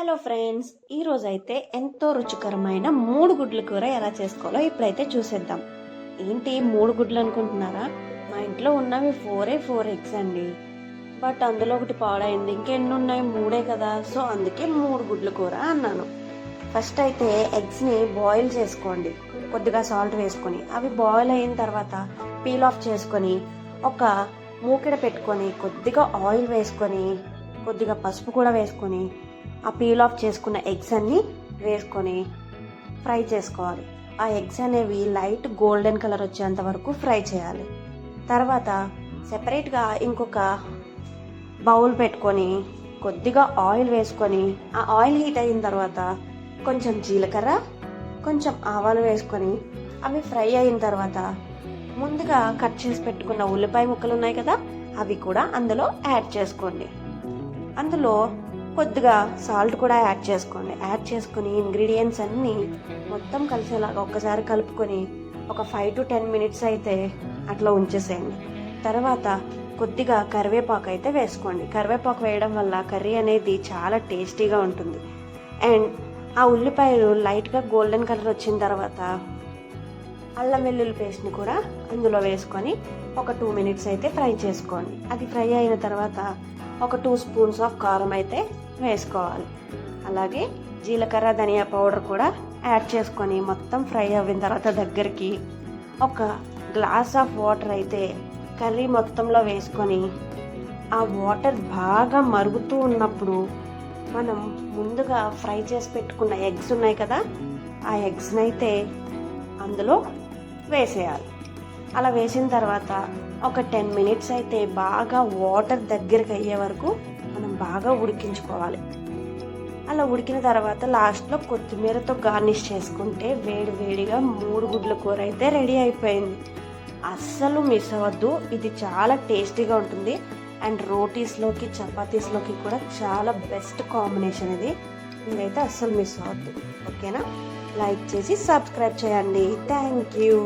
Hello friends ఈరోజు అయితే ఎంతో రుచికరమైన మూడు గుడ్ల కూర ఎలా చేసుకోవాలో ఇప్పుడైతే చూసేద్దాం. ఏంటి మూడు గుడ్లు అనుకుంటున్నారా? మా ఇంట్లో ఉన్నవి ఫోరే ఫోర్ ఎగ్స్ అండి. బట్ అందులో ఒకటి పాడైంది. ఇంకెన్ని ఉన్నాయి? మూడే కదా. సో అందుకే మూడు గుడ్ల కూర అన్నాను. ఫస్ట్ అయితే ఎగ్స్ని బాయిల్ చేసుకోండి. కొద్దిగా సాల్ట్ వేసుకొని అవి బాయిల్ అయిన తర్వాత పీల్ ఆఫ్ చేసుకొని ఒక మూకిడ పెట్టుకొని కొద్దిగా ఆయిల్ వేసుకొని కొద్దిగా పసుపు కూడా వేసుకొని ఆ పీల్ ఆఫ్ చేసుకున్న ఎగ్స్ అన్ని వేసుకొని ఫ్రై చేసుకోవాలి. ఆ ఎగ్స్ అనేవి లైట్ గోల్డెన్ కలర్ వచ్చేంత వరకు ఫ్రై చేయాలి. తర్వాత సెపరేట్గా ఇంకొక బౌల్ పెట్టుకొని కొద్దిగా ఆయిల్ వేసుకొని ఆ ఆయిల్ హీట్ అయిన తర్వాత కొంచెం జీలకర్ర కొంచెం ఆవాలు వేసుకొని అవి ఫ్రై అయిన తర్వాత ముందుగా కట్ చేసి పెట్టుకున్న ఉల్లిపాయ ముక్కలు ఉన్నాయి కదా అవి కూడా అందులో యాడ్ చేసుకోండి. అందులో కొద్దిగా సాల్ట్ కూడా యాడ్ చేసుకోండి. యాడ్ చేసుకుని ఇంగ్రీడియంట్స్ అన్నీ మొత్తం కలిసేలాగా ఒక్కసారి కలుపుకొని ఒక ఫైవ్ టు టెన్ మినిట్స్ అయితే అట్లా ఉంచేసేయండి. తర్వాత కొద్దిగా కరివేపాకు అయితే వేసుకోండి. కరివేపాకు వేయడం వల్ల కర్రీ అనేది చాలా టేస్టీగా ఉంటుంది. అండ్ ఆ ఉల్లిపాయలు లైట్గా గోల్డెన్ కలర్ వచ్చిన తర్వాత అల్లం వెల్లుల్లి పేస్ట్ని కూడా అందులో వేసుకొని ఒక టూ మినిట్స్ అయితే ఫ్రై చేసుకోండి. అది ఫ్రై అయిన తర్వాత ఒక టూ స్పూన్స్ ఆఫ్ కారం అయితే వేసుకోవాలి. అలాగే జీలకర్ర ధనియా పౌడర్ కూడా యాడ్ చేసుకొని మొత్తం ఫ్రై అయిన తర్వాత దగ్గరికి ఒక గ్లాస్ ఆఫ్ వాటర్ అయితే కర్రీ మొత్తంలో వేసుకొని ఆ వాటర్ బాగా మరుగుతూ ఉన్నప్పుడు మనం ముందుగా ఫ్రై చేసి పెట్టుకున్న ఎగ్స్ ఉన్నాయి కదా ఆ ఎగ్స్ని అయితే అందులో వేసేయాలి. అలా వేసిన తర్వాత ఒక టెన్ మినిట్స్ అయితే బాగా వాటర్ దగ్గరికి అయ్యే వరకు మనం బాగా ఉడికించుకోవాలి. అలా ఉడికిన తర్వాత లాస్ట్లో కొత్తిమీరతో గార్నిష్ చేసుకుంటే వేడి వేడిగా మూడు గుడ్ల కూర అయితే రెడీ అయిపోయింది. అస్సలు మిస్ అవ్వద్దు. ఇది చాలా టేస్టీగా ఉంటుంది. అండ్ రోటీస్లోకి చపాతీస్లోకి కూడా చాలా బెస్ట్ కాంబినేషన్ ఇది. మీరైతే అస్సలు మిస్ అవద్దు ఓకేనా లైక్ చేసి సబ్స్క్రైబ్ చేయండి. Thank you